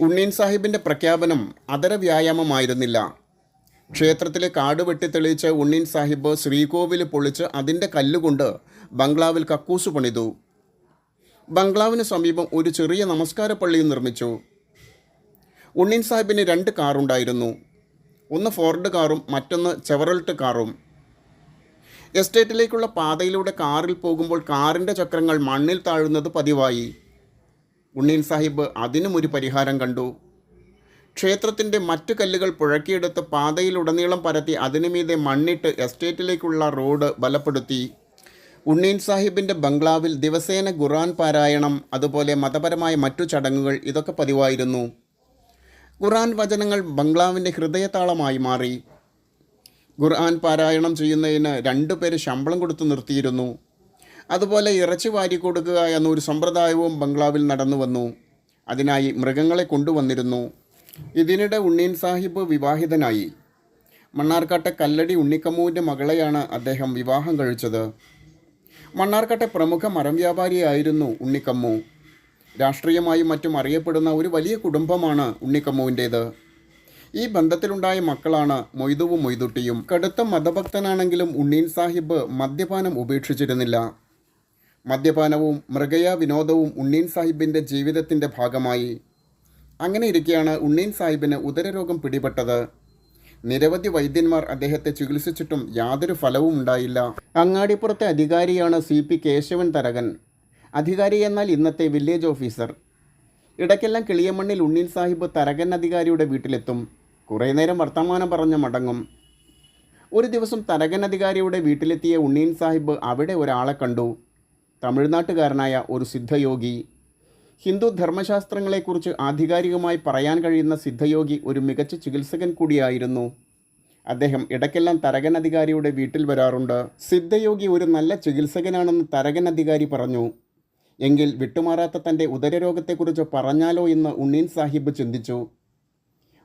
ഉണ്ണീൻ സാഹിബിന്റെ പ്രഖ്യാപനം അതര വ്യായാമമായിരുന്നില്ല ക്ഷേത്രത്തിലെ കാട് വെട്ടി തെളിയിച്ച ഉണ്ണീൻ സാഹിബ് ശ്രീകോവിൽ പൊളിച്ച് അതിന്റെ കല്ലുകൊണ്ട് ബംഗ്ലാവിൽ കക്കൂസ് പണിതു. ബംഗ്ലാവിന് സമീപം ഒരു ചെറിയ നമസ്കാര പള്ളിയും നിർമ്മിച്ചു. ഉണ്ണീൻ സാഹിബിന് രണ്ട് കാറുണ്ടായിരുന്നു. ഒന്ന് ഫോർഡ് കാറും മറ്റൊന്ന് ചെവറൽട്ട് കാറും. എസ്റ്റേറ്റിലേക്കുള്ള പാതയിലൂടെ കാറിൽ പോകുമ്പോൾ കാറിന്റെ ചക്രങ്ങൾ മണ്ണിൽ താഴുന്നത് പതിവായി. ഉണ്ണീൻ സാഹിബ് അതിനും ഒരു പരിഹാരം കണ്ടു. ക്ഷേത്രത്തിന്റെ മറ്റു കല്ലുകൾ പുഴക്കിയെടുത്ത് പാതയിലുടനീളം പരത്തി അതിനു മീതെ മണ്ണിട്ട് എസ്റ്റേറ്റിലേക്കുള്ള റോഡ് ബലപ്പെടുത്തി. ഉണ്ണീൻ സാഹിബിന്റെ ബംഗ്ലാവിൽ ദിവസേന ഖുറാൻ പാരായണം അതുപോലെ മതപരമായ മറ്റു ചടങ്ങുകൾ ഇതൊക്കെ പതിവായിരുന്നു. ഖുറാൻ വചനങ്ങൾ ബംഗ്ലാവിന്റെ ഹൃദയതാളമായി മാറി. ഖുർആൻ പാരായണം ചെയ്യുന്നതിന് രണ്ടു പേര് ശമ്പളം കൊടുത്ത് നിർത്തിയിരുന്നു. അതുപോലെ ഇറച്ചി വാരി കൊടുക്കുക എന്നൊരു സമ്പ്രദായവും ബംഗ്ലാവിൽ നടന്നു വന്നു. അതിനായി മൃഗങ്ങളെ കൊണ്ടുവന്നിരുന്നു. ഇതിനിടെ ഉണ്ണീൻ സാഹിബ് വിവാഹിതനായി. മണ്ണാർക്കാട്ടെ കല്ലടി ഉണ്ണിക്കമ്മുവിന്റെ മകളെയാണ് അദ്ദേഹം വിവാഹം കഴിച്ചത്. മണ്ണാർക്കാട്ടെ പ്രമുഖ മരം വ്യാപാരിയായിരുന്നു ഉണ്ണിക്കമ്മു. രാഷ്ട്രീയമായും മറ്റും അറിയപ്പെടുന്ന ഒരു വലിയ കുടുംബമാണ് ഉണ്ണിക്കമ്മുവിന്റേത് ഈ ബന്ധത്തിലുണ്ടായ മക്കളാണ് മൊയ്തുവും മൊയ്തുട്ടിയും. കടുത്ത മതഭക്തനാണെങ്കിലും ഉണ്ണീൻ സാഹിബ് മദ്യപാനം ഉപേക്ഷിച്ചിരുന്നില്ല. മദ്യപാനവും മൃഗയ വിനോദവും ഉണ്ണീൻ സാഹിബിന്റെ ജീവിതത്തിന്റെ ഭാഗമായി. അങ്ങനെ ഇരിക്കെയാണ് ഉണ്ണീൻ സാഹിബിന് ഉദരരോഗം പിടിപെട്ടത്. നിരവധി വൈദ്യന്മാർ അദ്ദേഹത്തെ ചികിത്സിച്ചിട്ടും യാതൊരു ഫലവും ഉണ്ടായില്ല. അങ്ങാടിപ്പുറത്തെ അധികാരിയാണ് സി പി കേശവൻ തരകൻ. അധികാരി എന്നാൽ ഇന്നത്തെ വില്ലേജ് ഓഫീസർ. ഇടയ്ക്കെല്ലാം കിളിയമണ്ണിൽ ഉണ്ണീൻ സാഹിബ് തരകൻ അധികാരിയുടെ വീട്ടിലെത്തും. കുറേ നേരം വർത്തമാനം പറഞ്ഞ് മടങ്ങും. ഒരു ദിവസം തരകൻ അധികാരിയുടെ വീട്ടിലെത്തിയ ഉണ്ണീൻ സാഹിബ് അവിടെ ഒരാളെ കണ്ടു. തമിഴ്നാട്ടുകാരനായ ഒരു സിദ്ധയോഗി. ഹിന്ദു ധർമ്മശാസ്ത്രങ്ങളെക്കുറിച്ച് ആധികാരികമായി പറയാൻ കഴിയുന്ന സിദ്ധയോഗി ഒരു മികച്ച ചികിത്സകൻ കൂടിയായിരുന്നു. അദ്ദേഹം ഇടയ്ക്കെല്ലാം തരകൻ അധികാരിയുടെ വീട്ടിൽ വരാറുണ്ട്. സിദ്ധയോഗി ഒരു നല്ല ചികിത്സകനാണെന്ന് തരകൻ അധികാരി പറഞ്ഞു. എങ്കിൽ വിട്ടുമാറാത്ത തന്റെ ഉദരരോഗത്തെക്കുറിച്ച് പറഞ്ഞാലോ എന്ന് ഉണ്ണിൻ സാഹിബ് ചിന്തിച്ചു.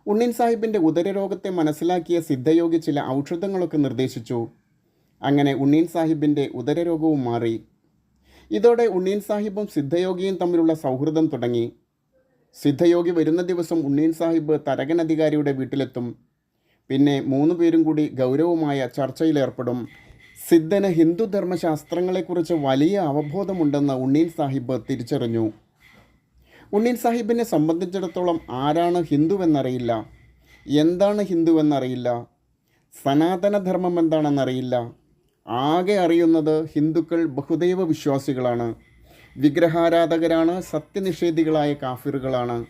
ഉണ്ണിൻ സാഹിബിന്റെ ഉദരരോഗത്തെ മനസ്സിലാക്കിയ സിദ്ധയോഗി ചില ഔഷധങ്ങളൊക്കെ നിർദ്ദേശിച്ചു. അങ്ങനെ ഉണ്ണിൻ സാഹിബിന്റെ ഉദരരോഗവും മാറി. ഇതോടെ ഉണ്ണീൻ സാഹിബും സിദ്ധയോഗിയും തമ്മിലുള്ള സൗഹൃദം തുടങ്ങി. സിദ്ധയോഗി വരുന്ന ദിവസം ഉണ്ണീൻ സാഹിബ് തരകൻ അധികാരിയുടെ വീട്ടിലെത്തും. പിന്നെ മൂന്ന് പേരും കൂടി ഗൗരവമായ ചർച്ചയിലേർപ്പെടും. സിദ്ധന് ഹിന്ദു ധർമ്മശാസ്ത്രങ്ങളെക്കുറിച്ച് വലിയ അവബോധമുണ്ടെന്ന് ഉണ്ണീൻ സാഹിബ് തിരിച്ചറിഞ്ഞു. ഉണ്ണീൻ സാഹിബിനെ സംബന്ധിച്ചിടത്തോളം ആരാണ് ഹിന്ദുവെന്നറിയില്ല എന്താണ് ഹിന്ദുവെന്നറിയില്ല സനാതനധർമ്മം എന്താണെന്നറിയില്ല. ആകെ അറിയുന്നത് ഹിന്ദുക്കൾ ബഹുദൈവ വിശ്വാസികളാണ്. വിഗ്രഹാരാധകരാണ് സത്യനിഷേധികളായ കാഫിറുകളാണ്.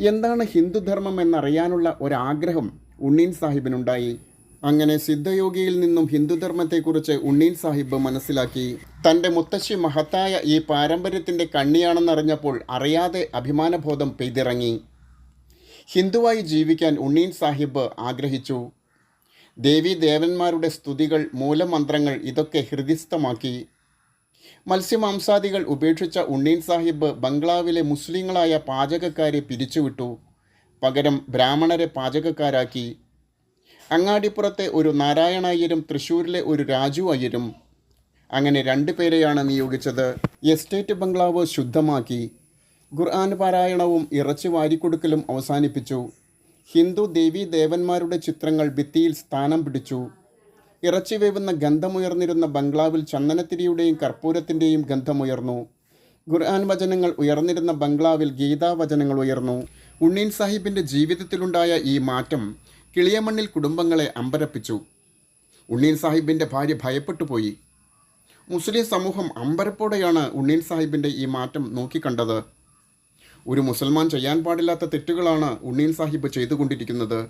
എന്താണ് ഹിന്ദുധർമ്മം എന്നറിയാനുള്ള ഒരാഗ്രഹം ഉണ്ണീൻ സാഹിബിനുണ്ടായി. അങ്ങനെ സിദ്ധയോഗിയിൽ നിന്നും ഹിന്ദുധർമ്മത്തെക്കുറിച്ച് ഉണ്ണീൻ സാഹിബ് മനസ്സിലാക്കി. തന്റെ മുത്തശ്ശി മഹത്തായ ഈ പാരമ്പര്യത്തിന്റെ കണ്ണിയാണെന്നറിഞ്ഞപ്പോൾ അറിയാതെ അഭിമാനബോധം പെയ്തിറങ്ങി. ഹിന്ദുവായി ജീവിക്കാൻ ഉണ്ണീൻ സാഹിബ് ആഗ്രഹിച്ചു. ദേവീ ദേവന്മാരുടെ സ്തുതികൾ മൂലമന്ത്രങ്ങൾ ഇതൊക്കെ ഹൃദിസ്ഥമാക്കി. മത്സ്യമാംസാദികൾ ഉപേക്ഷിച്ച ഉണ്ണീൻ സാഹിബ് ബംഗ്ലാവിലെ മുസ്ലിങ്ങളായ പാചകക്കാരെ പിരിച്ചുവിട്ടു. പകരം ബ്രാഹ്മണരെ പാചകക്കാരാക്കി. അങ്ങാടിപ്പുറത്തെ ഒരു നാരായണ അയ്യരും തൃശ്ശൂരിലെ ഒരു രാജു അയ്യരും. അങ്ങനെ രണ്ടു പേരെയാണ് നിയോഗിച്ചത്. എസ്റ്റേറ്റ് ബംഗ്ലാവ് ശുദ്ധമാക്കി. ഖുർആൻ പാരായണവും ഇറച്ചി വാരിക്കൊടുക്കലും അവസാനിപ്പിച്ചു. ഹിന്ദു ദേവീ ദേവന്മാരുടെ ചിത്രങ്ങൾ ഭിത്തിയിൽ സ്ഥാനം പിടിച്ചു. ഇറച്ചി വേവുന്ന ഗന്ധമുയർന്നിരുന്ന ബംഗ്ലാവിൽ ചന്ദനത്തിരിയുടെയും കർപ്പൂരത്തിന്റെയും ഗന്ധമുയർന്നു. ഖുർആൻ വചനങ്ങൾ ഉയർന്നിരുന്ന ബംഗ്ലാവിൽ ഗീതാ വചനങ്ങൾ ഉയർന്നു. ഉണ്ണീൻ സാഹിബിന്റെ ജീവിതത്തിലുണ്ടായ ഈ മാറ്റം കിളിയമണ്ണിൽ കുടുംബങ്ങളെ അമ്പരപ്പിച്ചു. ഉണ്ണീൻ സാഹിബിന്റെ ഭാര്യ ഭയപ്പെട്ടു പോയി മുസ്ലിം സമൂഹം അമ്പരപ്പോടെയാണ് ഉണ്ണീൻ സാഹിബിന്റെ ഈ മാറ്റം നോക്കിക്കണ്ടത്. ഒരു മുസൽമാൻ ചെയ്യാൻ പാടില്ലാത്ത തെറ്റുകളാണ് ഉണ്ണീൻ സാഹിബ് ചെയ്തുകൊണ്ടിരിക്കുന്നത്.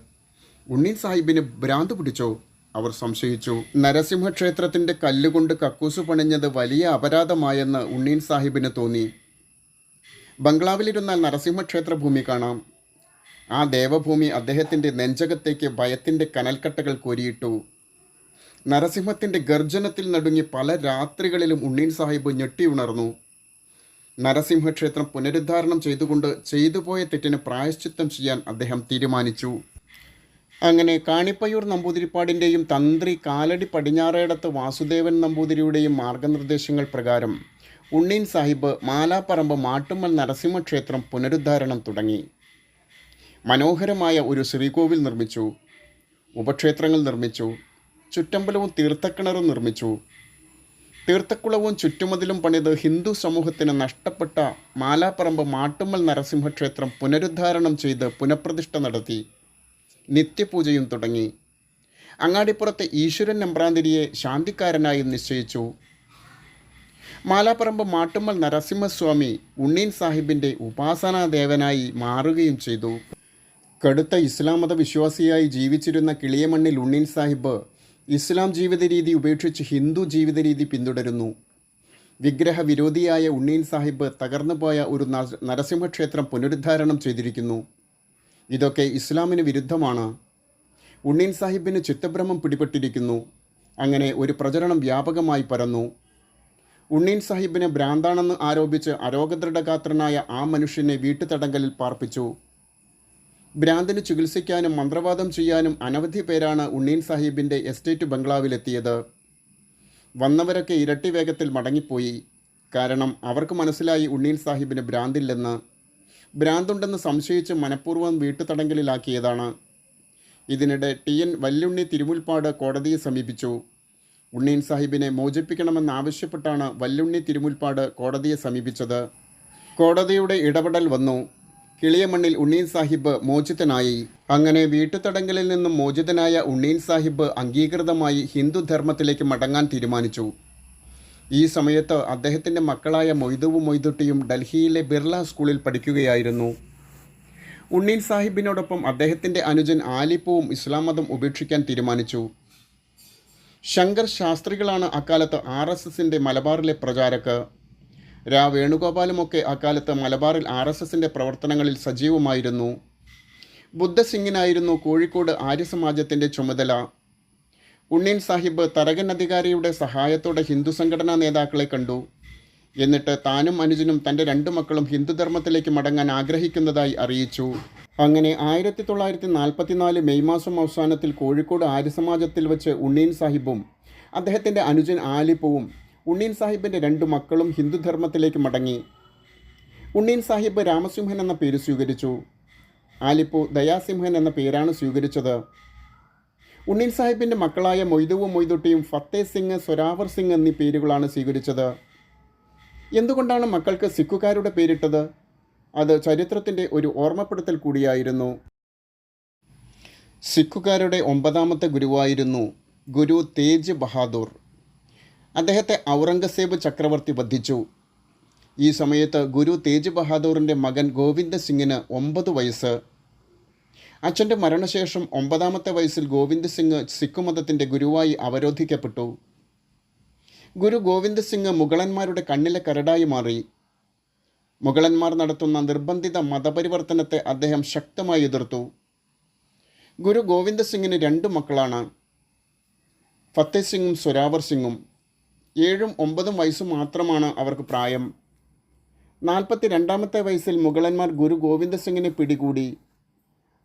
ഉണ്ണീൻ സാഹിബിന് ഭ്രാന്ത് പിടിച്ചോ? അവർ സംശയിച്ചു. നരസിംഹ ക്ഷേത്രത്തിന്റെ കല്ലുകൊണ്ട് കക്കൂസ് പണിഞ്ഞത് വലിയ അപരാധമായെന്ന് ഉണ്ണീൻ സാഹിബിന് തോന്നി. ബംഗ്ലാവിലിരുന്നാൽ നരസിംഹക്ഷേത്ര ഭൂമി കാണാം. ആ ദേവഭൂമി അദ്ദേഹത്തിന്റെ നെഞ്ചകത്തേക്ക് ഭയത്തിന്റെ കനൽക്കട്ടകൾ കോരിയിട്ടു. നരസിംഹത്തിന്റെ ഗർജനത്തിൽ നടുങ്ങി പല രാത്രികളിലും ഉണ്ണീൻ സാഹിബ് ഞെട്ടിയുണർന്നു. നരസിംഹക്ഷേത്രം പുനരുദ്ധാരണം ചെയ്തുകൊണ്ട് ചെയ്തുപോയ തെറ്റിന് പ്രായശ്ചിത്തം ചെയ്യാൻ അദ്ദേഹം തീരുമാനിച്ചു. അങ്ങനെ കാണിപ്പയ്യൂർ നമ്പൂതിരിപ്പാടിന്റെയും തന്ത്രി കാലടി പടിഞ്ഞാറേടത്ത് വാസുദേവൻ നമ്പൂതിരിയുടെയും മാർഗനിർദ്ദേശങ്ങൾ പ്രകാരം ഉണ്ണീൻ സാഹിബ് മാലാപ്പറമ്പ് മാട്ടുമ്മൽ നരസിംഹക്ഷേത്രം പുനരുദ്ധാരണം തുടങ്ങി. മനോഹരമായ ഒരു ശ്രീകോവിൽ നിർമ്മിച്ചു. ഉപക്ഷേത്രങ്ങൾ നിർമ്മിച്ചു. ചുറ്റമ്പലവും തീർത്ഥക്കിണറും നിർമ്മിച്ചു. തീർത്ഥക്കുളവും ചുറ്റുമതിലും പണിത് ഹിന്ദു സമൂഹത്തിന് നഷ്ടപ്പെട്ട മാലാപ്പറമ്പ് മാട്ടുമ്മൽ നരസിംഹക്ഷേത്രം പുനരുദ്ധാരണം ചെയ്ത് പുനഃപ്രതിഷ്ഠ നടത്തി. നിത്യപൂജയും തുടങ്ങി. അങ്ങാടിപ്പുറത്തെ ഈശ്വരൻ നമ്പ്രാന്തിരിയെ ശാന്തിക്കാരനായി നിശ്ചയിച്ചു. മാലാപ്പറമ്പ് മാട്ടുമ്മൽ നരസിംഹസ്വാമി ഉണ്ണീൻ സാഹിബിന്റെ ഉപാസനാദേവനായി മാറുകയും ചെയ്തു. കടുത്ത ഇസ്ലാം മത വിശ്വാസിയായി ജീവിച്ചിരുന്ന കിളിയമണ്ണിൽ ഉണ്ണീൻ സാഹിബ് ഇസ്ലാം ജീവിത രീതി ഉപേക്ഷിച്ച് ഹിന്ദു ജീവിത രീതി പിന്തുടരുന്നു. വിഗ്രഹ വിരോധിയായ ഉണ്ണീൻ സാഹിബ് തകർന്നുപോയ ഒരു നര- നരസിംഹക്ഷേത്രം പുനരുദ്ധാരണം ചെയ്തിരിക്കുന്നു. ഇതൊക്കെ ഇസ്ലാമിന് വിരുദ്ധമാണ്. ഉണ്ണീൻ സാഹിബിന് ചിത്തഭ്രമം പിടിപെട്ടിരിക്കുന്നു. അങ്ങനെ ഒരു പ്രചരണം വ്യാപകമായി പരന്നു. ഉണ്ണീൻ സാഹിബിനെ ഭ്രാന്താണെന്ന് ആരോപിച്ച് അരോഗദൃഢഗാത്രനായ ആ മനുഷ്യനെ വീട്ടുതടങ്കലിൽ പാർപ്പിച്ചു. ഭ്രാന്തിന് ചികിത്സിക്കാനും മന്ത്രവാദം ചെയ്യാനും അനവധി പേരാണ് ഉണ്ണീൻ സാഹിബിന്റെ എസ്റ്റേറ്റ് ബംഗ്ലാവിലെത്തിയത്. വന്നവരൊക്കെ ഇരട്ടി വേഗത്തിൽ മടങ്ങിപ്പോയി. കാരണം അവർക്ക് മനസ്സിലായി ഉണ്ണീൻ സാഹിബിന് ഭ്രാന്തില്ലെന്ന്. ഭ്രാന്തുണ്ടെന്ന് സംശയിച്ച് മനഃപൂർവം വീട്ടുതടങ്കലിലാക്കിയതാണ്. ഇതിനിടെ ടി എൻ വല്ലുണ്ണി തിരുമുൽപ്പാട് കോടതിയെ സമീപിച്ചു. ഉണ്ണീൻ സാഹിബിനെ മോചിപ്പിക്കണമെന്നാവശ്യപ്പെട്ടാണ് വല്ലുണ്ണി തിരുമുൽപ്പാട് കോടതിയെ സമീപിച്ചത്. കോടതിയുടെ ഇടപെടൽ വന്നു. കിളിയമണ്ണിൽ ഉണ്ണീൻ സാഹിബ് മോചിതനായി. അങ്ങനെ വീട്ടുതടങ്കലിൽ നിന്നും മോചിതനായ ഉണ്ണീൻ സാഹിബ് അംഗീകൃതമായി ഹിന്ദുധർമ്മത്തിലേക്ക് മടങ്ങാൻ തീരുമാനിച്ചു. ഈ സമയത്ത് അദ്ദേഹത്തിന്റെ മക്കളായ മൊയ്തുവും മൊയ്തുട്ടിയും ഡൽഹിയിലെ ബിർള സ്കൂളിൽ പഠിക്കുകയായിരുന്നു. ഉണ്ണീൻ സാഹിബിനോടൊപ്പം അദ്ദേഹത്തിന്റെ അനുജൻ ആലിപ്പുവും ഇസ്ലാം മതം ഉപേക്ഷിക്കാൻ തീരുമാനിച്ചു. ശങ്കർ ശാസ്ത്രികളാണ് അക്കാലത്ത് ആർ എസ് എസിന്റെ മലബാറിലെ പ്രചാരക് രാ വേണുഗോപാലുമൊക്കെ അക്കാലത്ത് മലബാറിൽ ആർ എസ് എസിന്റെ പ്രവർത്തനങ്ങളിൽ സജീവമായിരുന്നു. ബുദ്ധസിംഗിനായിരുന്നു കോഴിക്കോട് ആര്യസമാജത്തിന്റെ ചുമതല. ഉണ്ണീൻ സാഹിബ് തരകൻ അധികാരിയുടെ സഹായത്തോടെ ഹിന്ദു സംഘടനാ നേതാക്കളെ കണ്ടു. എന്നിട്ട് താനും അനുജനും തന്റെ രണ്ടു മക്കളും ഹിന്ദുധർമ്മത്തിലേക്ക് മടങ്ങാൻ ആഗ്രഹിക്കുന്നതായി അറിയിച്ചു. അങ്ങനെ ആയിരത്തി തൊള്ളായിരത്തി നാൽപ്പത്തിനാല് മെയ് മാസം അവസാനത്തിൽ കോഴിക്കോട് ആര്യസമാജത്തിൽ വെച്ച് ഉണ്ണീൻ സാഹിബും അദ്ദേഹത്തിന്റെ അനുജൻ ആലിപ്പുവും ഉണ്ണീൻ സാഹിബിന്റെ രണ്ടു മക്കളും ഹിന്ദുധർമ്മത്തിലേക്ക് മടങ്ങി. ഉണ്ണീൻ സാഹിബ് രാമസിംഹൻ എന്ന പേര് സ്വീകരിച്ചു. ആലിപ്പു ദയാസിംഹൻ എന്ന പേരാണ് സ്വീകരിച്ചത്. ഉണ്ണീൻ സാഹിബിന്റെ മക്കളായ മൊയ്തുവും മൊയ്തുട്ടിയും ഫത്തേ സിംഗ് സൊരാവർ സിംഗ് എന്നീ പേരുകളാണ് സ്വീകരിച്ചത്. എന്തുകൊണ്ടാണ് മക്കൾക്ക് സിഖുകാരുടെ പേരിട്ടത്? അത് ചരിത്രത്തിന്റെ ഒരു ഓർമ്മപ്പെടുത്തൽ കൂടിയായിരുന്നു. സിഖുകാരുടെ ഒമ്പതാമത്തെ ഗുരുവായിരുന്നു ഗുരു തേജ് ബഹാദൂർ. അദ്ദേഹത്തെ ഔറംഗസേബ് ചക്രവർത്തി വധിച്ചു. ഈ സമയത്ത് ഗുരു തേജ് ബഹാദൂറിന്റെ മകൻ ഗോവിന്ദ സിംഗിന് ഒമ്പത് വയസ്സ്. അച്ഛന്റെ മരണശേഷം ഒമ്പതാമത്തെ വയസ്സിൽ ഗോവിന്ദ് സിംഗ് സിഖ് മതത്തിന്റെ ഗുരുവായി അവരോധിക്കപ്പെട്ടു. ഗുരു ഗോവിന്ദ് സിംഗ് മുഗളന്മാരുടെ കണ്ണിലെ കരടായി മാറി. മുഗളന്മാർ നടത്തുന്ന നിർബന്ധിത മതപരിവർത്തനത്തെ അദ്ദേഹം ശക്തമായി എതിർത്തു. ഗുരു ഗോവിന്ദ സിംഗിന് രണ്ട് മക്കളാണ്. ഫത്തേ സിംഗും സൊരാവർ സിംഗും. ഏഴും ഒമ്പതും വയസ്സും മാത്രമാണ് അവർക്ക് പ്രായം. നാൽപ്പത്തി രണ്ടാമത്തെ വയസ്സിൽ മുഗളന്മാർ ഗുരു ഗോവിന്ദ സിംഗിനെ പിടികൂടി.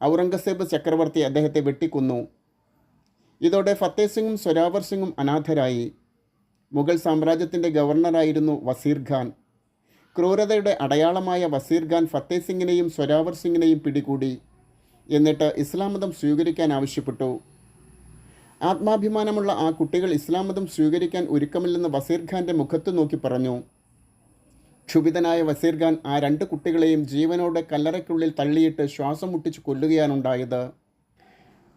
ഔറംഗസേബ് ചക്രവർത്തി അദ്ദേഹത്തെ വെട്ടിക്കൊന്നു. ഇതോടെ ഫത്തേ സിംഗും സൊരാവർ സിംഗും അനാഥരായി. മുഗൾ സാമ്രാജ്യത്തിന്റെ ഗവർണറായിരുന്നു വസീർ ഖാൻ. ക്രൂരതയുടെ അടയാളമായ വസീർ ഖാൻ ഫത്തേ സിംഗിനെയും സൊരാവർ സിംഗിനെയും പിടികൂടി. എന്നിട്ട് ഇസ്ലാം മതം സ്വീകരിക്കാൻ ആവശ്യപ്പെട്ടു. ആത്മാഭിമാനമുള്ള ആ കുട്ടികൾ ഇസ്ലാം മതം സ്വീകരിക്കാൻ ഒരുക്കമില്ലെന്ന് വസീർ ഖാന്റെ മുഖത്ത് നോക്കി പറഞ്ഞു. ക്ഷുഭിതനായ വസീർ ഖാൻ ആ രണ്ട് കുട്ടികളെയും ജീവനോടെ കല്ലറയ്ക്കുള്ളിൽ തള്ളിയിട്ട് ശ്വാസം മുട്ടിച്ച് കൊല്ലുകയാണുണ്ടായത്.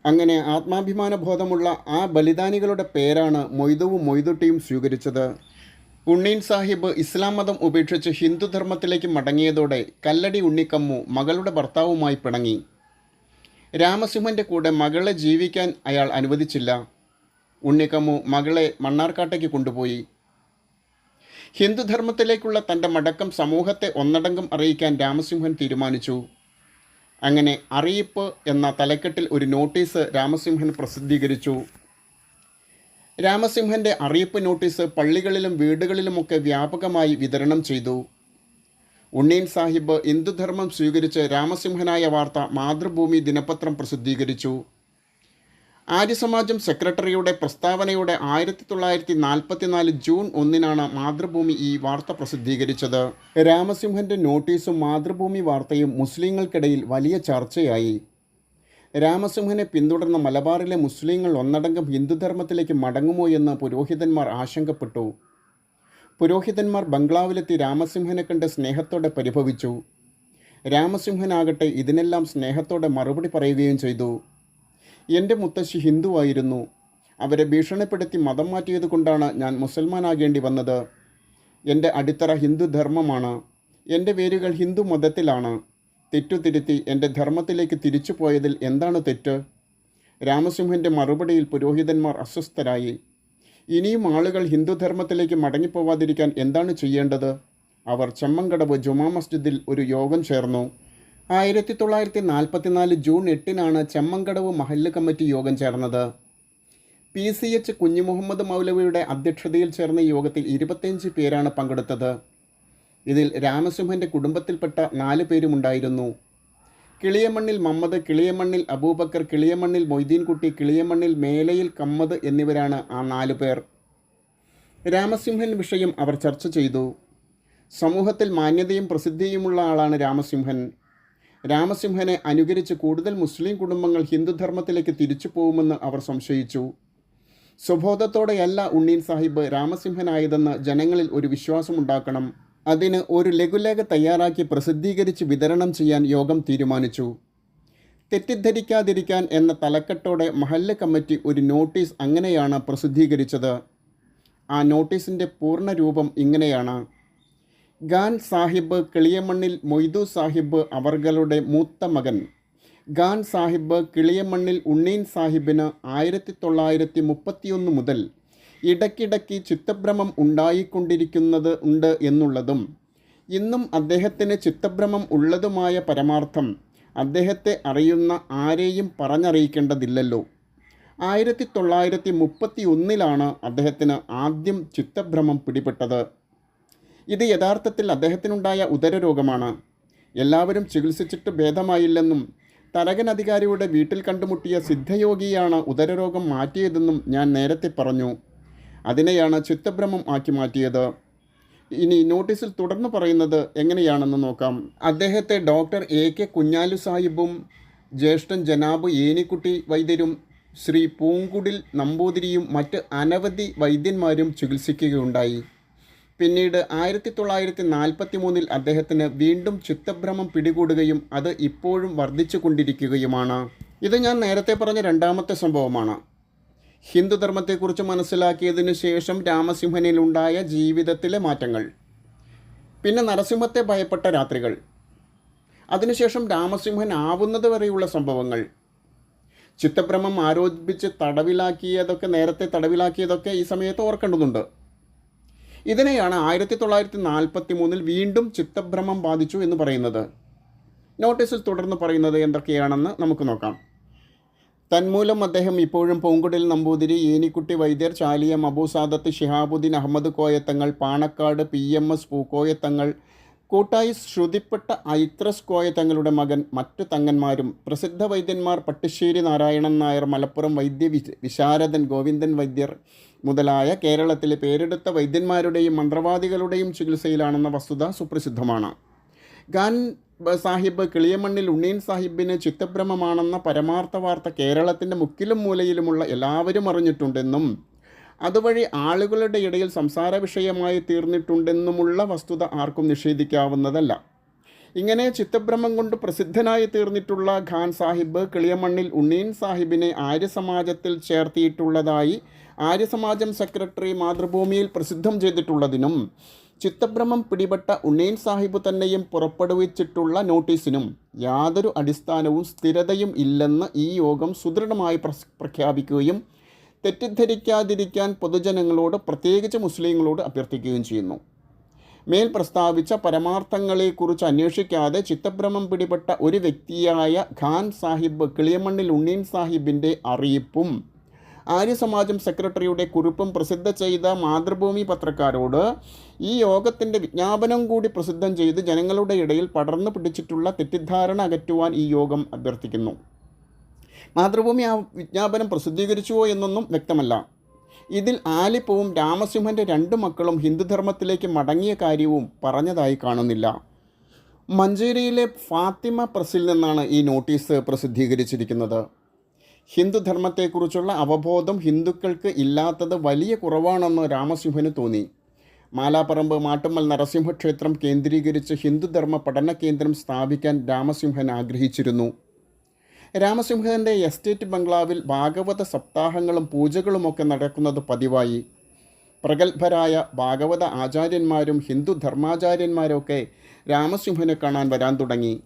അങ്ങനെ ആത്മാഭിമാനബോധമുള്ള ആ ബലിദാനികളുടെ പേരാണ് മൊയ്തുവും മൊയ്തുട്ടിയും സ്വീകരിച്ചത്. ഉണ്ണീൻ സാഹിബ് ഇസ്ലാം മതം ഉപേക്ഷിച്ച് ഹിന്ദുധർമ്മത്തിലേക്ക് മടങ്ങിയതോടെ കല്ലടി ഉണ്ണിക്കമ്മു മകളുടെ ഭർത്താവുമായി പിണങ്ങി. രാമസിംഹന്റെ കൂടെ മകളെ ജീവിക്കാൻ അയാൾ അനുവദിച്ചില്ല. ഉണ്ണിക്കമ്മു മകളെ മണ്ണാർക്കാട്ടേക്ക് കൊണ്ടുപോയി. ഹിന്ദുധർമ്മത്തിലേക്കുള്ള തന്റെ മടക്കം സമൂഹത്തെ ഒന്നടങ്കം അറിയിക്കാൻ രാമസിംഹൻ തീരുമാനിച്ചു. അങ്ങനെ അറിയിപ്പ് എന്ന തലക്കെട്ടിൽ ഒരു നോട്ടീസ് രാമസിംഹൻ പ്രസിദ്ധീകരിച്ചു. രാമസിംഹന്റെ അറിയിപ്പ് നോട്ടീസ് പള്ളികളിലും വീടുകളിലുമൊക്കെ വ്യാപകമായി വിതരണം ചെയ്തു. ഉണ്ണീൻ സാഹിബ് ഹിന്ദുധർമ്മം സ്വീകരിച്ച് രാമസിംഹനായ വാർത്ത മാതൃഭൂമി ദിനപത്രം പ്രസിദ്ധീകരിച്ചു. ആര്യസമാജം സെക്രട്ടറിയുടെ പ്രസ്താവനയുടെ ആയിരത്തി തൊള്ളായിരത്തി നാൽപ്പത്തിനാല് ജൂൺ ഒന്നിനാണ് മാതൃഭൂമി ഈ വാർത്ത പ്രസിദ്ധീകരിച്ചത്. രാമസിംഹന്റെ നോട്ടീസും മാതൃഭൂമി വാർത്തയും മുസ്ലിങ്ങൾക്കിടയിൽ വലിയ ചർച്ചയായി. രാമസിംഹനെ പിന്തുടർന്ന മലബാറിലെ മുസ്ലിങ്ങൾ ഒന്നടങ്കം ഹിന്ദുധർമ്മത്തിലേക്ക് മടങ്ങുമോ എന്ന് പുരോഹിതന്മാർ ആശങ്കപ്പെട്ടു. പുരോഹിതന്മാർ ബംഗ്ലാവിലെത്തി രാമസിംഹനെ കണ്ട് സ്നേഹത്തോടെ പരിഭവിച്ചു. രാമസിംഹനാകട്ടെ ഇതിനെല്ലാം സ്നേഹത്തോടെ മറുപടി പറയുകയും ചെയ്തു. എന്റെ മുത്തശ്ശി ഹിന്ദുവായിരുന്നു അവരെ ഭീഷണിപ്പെടുത്തി മതം മാറ്റിയത് കൊണ്ടാണ് ഞാൻ മുസൽമാനാകേണ്ടി വന്നത്. എന്റെ അടിത്തറ ഹിന്ദുധർമ്മമാണ് എന്റെ വേരുകൾ ഹിന്ദു മതത്തിലാണ്. തെറ്റുതിരുത്തി എന്റെ ധർമ്മത്തിലേക്ക് തിരിച്ചു പോയതിൽ എന്താണ് തെറ്റ്? രാമസിംഹന്റെ മറുപടിയിൽ പുരോഹിതന്മാർ അസ്വസ്ഥരായി. ഇനിയും ആളുകൾ ഹിന്ദുധർമ്മത്തിലേക്ക് മടങ്ങിപ്പോവാതിരിക്കാൻ എന്താണ് ചെയ്യേണ്ടത്? അവർ ചെമ്മങ്കടവ് ജുമാ മസ്ജിദിൽ ഒരു യോഗം ചേർന്നു. ആയിരത്തി തൊള്ളായിരത്തി നാൽപ്പത്തിനാല് ജൂൺ എട്ടിനാണ് ചെമ്മങ്കടവ് മഹല്ല് കമ്മിറ്റി യോഗം ചേർന്നത്. പി സി എച്ച് കുഞ്ഞിമുഹമ്മദ് മൗലവിയുടെ അധ്യക്ഷതയിൽ ചേർന്ന യോഗത്തിൽ ഇരുപത്തിയഞ്ച് പേരാണ് പങ്കെടുത്തത്. ഇതിൽ രാമസിംഹന്റെ കുടുംബത്തിൽപ്പെട്ട നാല് പേരുമുണ്ടായിരുന്നു. കിളിയമണ്ണിൽ മമ്മദ് കിളിയമണ്ണിൽ അബൂബക്കർ കിളിയമണ്ണിൽ മൊയ്തീൻകുട്ടി കിളിയമണ്ണിൽ മേലയിൽ കമ്മദ് എന്നിവരാണ് ആ നാലു പേർ. രാമസിംഹൻ വിഷയം അവർ ചർച്ച ചെയ്തു. സമൂഹത്തിൽ മാന്യതയും പ്രസിദ്ധിയുമുള്ള ആളാണ് രാമസിംഹൻ. രാമസിംഹനെ അനുകരിച്ച് കൂടുതൽ മുസ്ലിം കുടുംബങ്ങൾ ഹിന്ദുധർമ്മത്തിലേക്ക് തിരിച്ചു പോകുമെന്ന് അവർ സംശയിച്ചു. സ്വബോധത്തോടെയല്ല ഉണ്ണീൻ സാഹിബ് രാമസിംഹനായതെന്ന് ജനങ്ങളിൽ ഒരു വിശ്വാസമുണ്ടാക്കണം. അതിന് ഒരു ലഘുലേഖ തയ്യാറാക്കി പ്രസിദ്ധീകരിച്ച് വിതരണം ചെയ്യാൻ യോഗം തീരുമാനിച്ചു. തെറ്റിദ്ധരിക്കാതിരിക്കാൻ എന്ന തലക്കെട്ടോടെ മഹല്ല കമ്മിറ്റി ഒരു നോട്ടീസ് അങ്ങനെയാണ് പ്രസിദ്ധീകരിച്ചത്. ആ നോട്ടീസിന്റെ പൂർണ രൂപം ഇങ്ങനെയാണ്. ഖാൻ സാഹിബ് കിളിയമണ്ണിൽ മൊയ്തു സാഹിബ് അവർകളുടെ മൂത്ത മകൻ. ഖാൻ സാഹിബ് കിളിയമണ്ണിൽ ഉണ്ണീൻ സാഹിബിന് ആയിരത്തി തൊള്ളായിരത്തി മുപ്പത്തിയൊന്ന് മുതൽ ഇടയ്ക്കിടയ്ക്ക് ചിത്തഭ്രമം ഉണ്ടായിക്കൊണ്ടിരിക്കുന്നത് ഉണ്ട് എന്നുള്ളതും ഇന്നും അദ്ദേഹത്തിന് ചിത്തഭ്രമം ഉള്ളതുമായ പരമാർത്ഥം അദ്ദേഹത്തെ അറിയുന്ന ആരെയും പറഞ്ഞറിയിക്കേണ്ടതില്ലല്ലോ. ആയിരത്തി തൊള്ളായിരത്തി മുപ്പത്തി ഒന്നിലാണ് അദ്ദേഹത്തിന് ആദ്യം ചിത്തഭ്രമം പിടിപെട്ടത്. ഇത് യഥാർത്ഥത്തിൽ അദ്ദേഹത്തിനുണ്ടായ ഉദരരോഗമാണ്. എല്ലാവരും ചികിത്സിച്ചിട്ട് ഭേദമായില്ലെന്നും തരകൻ അധികാരിയുടെ വീട്ടിൽ കണ്ടുമുട്ടിയ സിദ്ധയോഗിയാണ് ഉദരരോഗം മാറ്റിയതെന്നും ഞാൻ നേരത്തെ പറഞ്ഞു. അതിനെയാണ് ചിത്തഭ്രമം ആക്കി മാറ്റിയത്. ഇനി നോട്ടീസിൽ തുടർന്ന് പറയുന്നത് എങ്ങനെയാണെന്ന് നോക്കാം. അദ്ദേഹത്തെ ഡോക്ടർ എ കെ കുഞ്ഞാലു സാഹിബും ജ്യേഷ്ഠൻ ജനാബ് ഏനിക്കുട്ടി വൈദ്യരും ശ്രീ പൂങ്കുടിൽ നമ്പൂതിരിയും മറ്റ് അനവധി വൈദ്യന്മാരും ചികിത്സിക്കുകയുണ്ടായി. പിന്നീട് ആയിരത്തി തൊള്ളായിരത്തി നാൽപ്പത്തി മൂന്നിൽ അദ്ദേഹത്തിന് വീണ്ടും ചിത്തഭ്രമം പിടികൂടുകയും അത് ഇപ്പോഴും വർദ്ധിച്ചു കൊണ്ടിരിക്കുകയുമാണ് ഇത് ഞാൻ നേരത്തെ പറഞ്ഞ രണ്ടാമത്തെ സംഭവമാണ്. ഹിന്ദുധർമ്മത്തെക്കുറിച്ച് മനസ്സിലാക്കിയതിനു ശേഷം രാമസിംഹനിലുണ്ടായ ജീവിതത്തിലെ മാറ്റങ്ങൾ. പിന്നെ നരസിംഹത്തെ ഭയപ്പെട്ട രാത്രികൾ. അതിനുശേഷം രാമസിംഹൻ ആവുന്നത് വരെയുള്ള സംഭവങ്ങൾ. ചിത്തഭ്രമം ആരോപിച്ച് തടവിലാക്കിയതൊക്കെ നേരത്തെ തടവിലാക്കിയതൊക്കെ ഈ സമയത്ത് ഓർക്കേണ്ടതുണ്ട്. ഇതിനെയാണ് ആയിരത്തി തൊള്ളായിരത്തി നാൽപ്പത്തി മൂന്നിൽ വീണ്ടും ചിത്തഭ്രമം ബാധിച്ചു എന്ന് പറയുന്നത്. നോട്ടീസിൽ തുടർന്ന് പറയുന്നത് എന്തൊക്കെയാണെന്ന് നമുക്ക് നോക്കാം. തന്മൂലം അദ്ദേഹം ഇപ്പോഴും Poonkudil Namboothiri Enikkutty Vaidyar Chaliyam Abusadath Shihabuddin Ahammed Koyathangal Panakkad P M S Pookoyathangal കൂട്ടായി ശ്രുതിപ്പെട്ട ഐത്രസ് കോയത്തങ്ങളുടെ മകൻ മറ്റു തങ്ങന്മാരും പ്രസിദ്ധ വൈദ്യന്മാർ പട്ടിശ്ശേരി നാരായണൻ നായർ മലപ്പുറം വൈദ്യ വിശാരദൻ ഗോവിന്ദൻ വൈദ്യർ മുതലായ കേരളത്തിലെ പേരെടുത്ത വൈദ്യന്മാരുടെയും മന്ത്രവാദികളുടെയും ചികിത്സയിലാണെന്ന വസ്തുത സുപ്രസിദ്ധമാണ്. ഖാൻ സാഹിബ് കിളിയമണ്ണിൽ ഉണ്ണീൻ സാഹിബിന് ചിത്തഭ്രമമാണെന്ന പരമാർത്ഥ വാർത്ത കേരളത്തിന്റെ മുക്കിലും മൂലയിലുമുള്ള എല്ലാവരും അറിഞ്ഞിട്ടുണ്ടെന്നും അതുവഴി ആളുകളുടെ ഇടയിൽ സംസാര വിഷയമായി തീർന്നിട്ടുണ്ടെന്നുമുള്ള വസ്തുത ആർക്കും നിഷേധിക്കാവുന്നതല്ല. ഇങ്ങനെ ചിത്തഭ്രമം കൊണ്ട് പ്രസിദ്ധനായി തീർന്നിട്ടുള്ള ഖാൻ സാഹിബ് കിളിയമണ്ണിൽ ഉണ്ണീൻ സാഹിബിനെ ആര്യസമാജത്തിൽ ചേർത്തിയിട്ടുള്ളതായി ആര്യസമാജം സെക്രട്ടറി മാതൃഭൂമിയിൽ പ്രസിദ്ധം ചെയ്തിട്ടുള്ളതിനും ചിത്തഭ്രമം പിടിപെട്ട ഉണ്ണീൻ സാഹിബ് തന്നെയും പുറപ്പെടുവിച്ചിട്ടുള്ള നോട്ടീസിനും യാതൊരു അടിസ്ഥാനവും സ്ഥിരതയും ഇല്ലെന്ന് ഈ യോഗം സുദൃഢമായി പ്രഖ്യാപിക്കുകയും തെറ്റിദ്ധരിക്കാതിരിക്കാൻ പൊതുജനങ്ങളോട് പ്രത്യേകിച്ച് മുസ്ലിങ്ങളോട് അഭ്യർത്ഥിക്കുകയും ചെയ്യുന്നു. മേൽ പ്രസ്താവിച്ച പരമാർത്ഥങ്ങളെക്കുറിച്ച് അന്വേഷിക്കാതെ ചിത്തഭ്രമം പിടിപെട്ട ഒരു വ്യക്തിയായ ഖാൻ സാഹിബ് കിളിയമണ്ണിൽ ഉണ്ണീൻ സാഹിബിന്റെ അറിയിപ്പും ആര്യസമാജം സെക്രട്ടറിയുടെ കുറിപ്പും പ്രസിദ്ധ ചെയ്ത മാതൃഭൂമി പത്രക്കാരോട് ഈ യോഗത്തിന്റെ വിജ്ഞാപനം കൂടി പ്രസിദ്ധം ചെയ്ത് ജനങ്ങളുടെ ഇടയിൽ പടർന്നു പിടിച്ചിട്ടുള്ള തെറ്റിദ്ധാരണ അകറ്റുവാൻ ഈ യോഗം അഭ്യർത്ഥിക്കുന്നു. മാതൃഭൂമി ആ വിജ്ഞാപനം പ്രസിദ്ധീകരിച്ചുവോ എന്നൊന്നും വ്യക്തമല്ല. ഇതിൽ ആലിപ്പവും രാമസിംഹന്റെ രണ്ട് മക്കളും ഹിന്ദുധർമ്മത്തിലേക്ക് മടങ്ങിയ കാര്യവും പറഞ്ഞതായി കാണുന്നില്ല. മഞ്ചേരിയിലെ ഫാത്തിമ പ്രസിൽ നിന്നാണ് ഈ നോട്ടീസ് പ്രസിദ്ധീകരിച്ചിരിക്കുന്നത്. ഹിന്ദുധർമ്മത്തെക്കുറിച്ചുള്ള അവബോധം ഹിന്ദുക്കൾക്ക് ഇല്ലാത്തത് വലിയ കുറവാണെന്ന് രാമസിംഹന് തോന്നി. മാലാപ്പറമ്പ് മാട്ടുമ്മൽ നരസിംഹക്ഷേത്രം കേന്ദ്രീകരിച്ച് ഹിന്ദുധർമ്മ പഠന കേന്ദ്രം സ്ഥാപിക്കാൻ രാമസിംഹൻ ആഗ്രഹിച്ചിരുന്നു. രാമസിംഹന്റെ എസ്റ്റേറ്റ് ബംഗ്ലാവിൽ ഭാഗവത സപ്താഹങ്ങളും പൂജകളുമൊക്കെ നടക്കുന്നത് പതിവായി. പ്രഗത്ഭരായ ഭാഗവത ആചാര്യന്മാരും ഹിന്ദു ധർമാചാര്യന്മാരൊക്കെ രാമസിംഹനെ കാണാൻ വരാൻ തുടങ്ങി.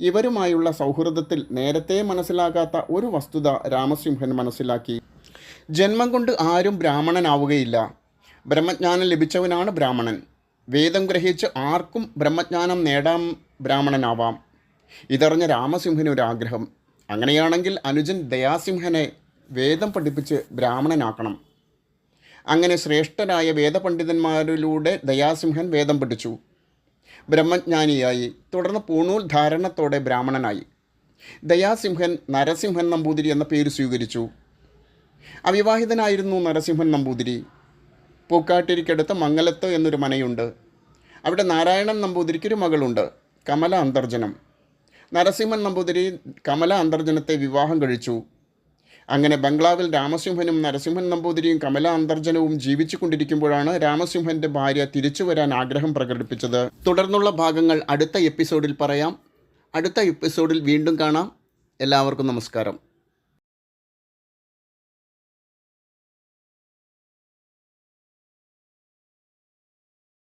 ഇവരുമായുള്ള സൗഹൃദത്തിൽ നേരത്തെ മനസ്സിലാകാത്ത ഒരു വസ്തുത രാമസിംഹൻ മനസ്സിലാക്കി. ജന്മം കൊണ്ട് ആരും ബ്രാഹ്മണനാവുകയില്ല. ബ്രഹ്മജ്ഞാനം ലഭിച്ചവനാണ് ബ്രാഹ്മണൻ. വേദം ഗ്രഹിച്ച് ആർക്കും ബ്രഹ്മജ്ഞാനം നേടാം ബ്രാഹ്മണനാവാം. ഇതറിഞ്ഞ രാമസിംഹന് ഒരു ആഗ്രഹം അങ്ങനെയാണെങ്കിൽ അനുജൻ ദയാസിംഹനെ വേദം പഠിപ്പിച്ച് ബ്രാഹ്മണനാക്കണം. അങ്ങനെ ശ്രേഷ്ഠരായ വേദപണ്ഡിതന്മാരിലൂടെ ദയാസിംഹൻ വേദം പഠിച്ചു. ബ്രഹ്മജ്ഞാനിയായി. തുടർന്ന് പൂണൂൽ ധാരണത്തോടെ ബ്രാഹ്മണനായി. ദയാസിംഹൻ നരസിംഹൻ നമ്പൂതിരി എന്ന പേര് സ്വീകരിച്ചു. അവിവാഹിതനായിരുന്നു നരസിംഹൻ നമ്പൂതിരി. പൂക്കാട്ടിരിക്കടുത്ത് മംഗലത്ത് എന്നൊരു മനയുണ്ട്. അവിടെ നാരായണൻ നമ്പൂതിരിക്കൊരു മകളുണ്ട് കമല അന്തർജനം. നരസിംഹൻ നമ്പൂതിരി കമല അന്തർജനത്തെ വിവാഹം കഴിച്ചു. അങ്ങനെ ബംഗ്ലാവിൽ രാമസിംഹനും നരസിംഹൻ നമ്പൂതിരിയും കമല അന്തർജനവും ജീവിച്ചു കൊണ്ടിരിക്കുമ്പോഴാണ് രാമസിംഹന്റെ ഭാര്യ തിരിച്ചു വരാൻ ആഗ്രഹം പ്രകടിപ്പിച്ചത്. തുടർന്നുള്ള ഭാഗങ്ങൾ അടുത്ത എപ്പിസോഡിൽ പറയാം. അടുത്ത എപ്പിസോഡിൽ വീണ്ടും കാണാം. എല്ലാവർക്കും നമസ്കാരം.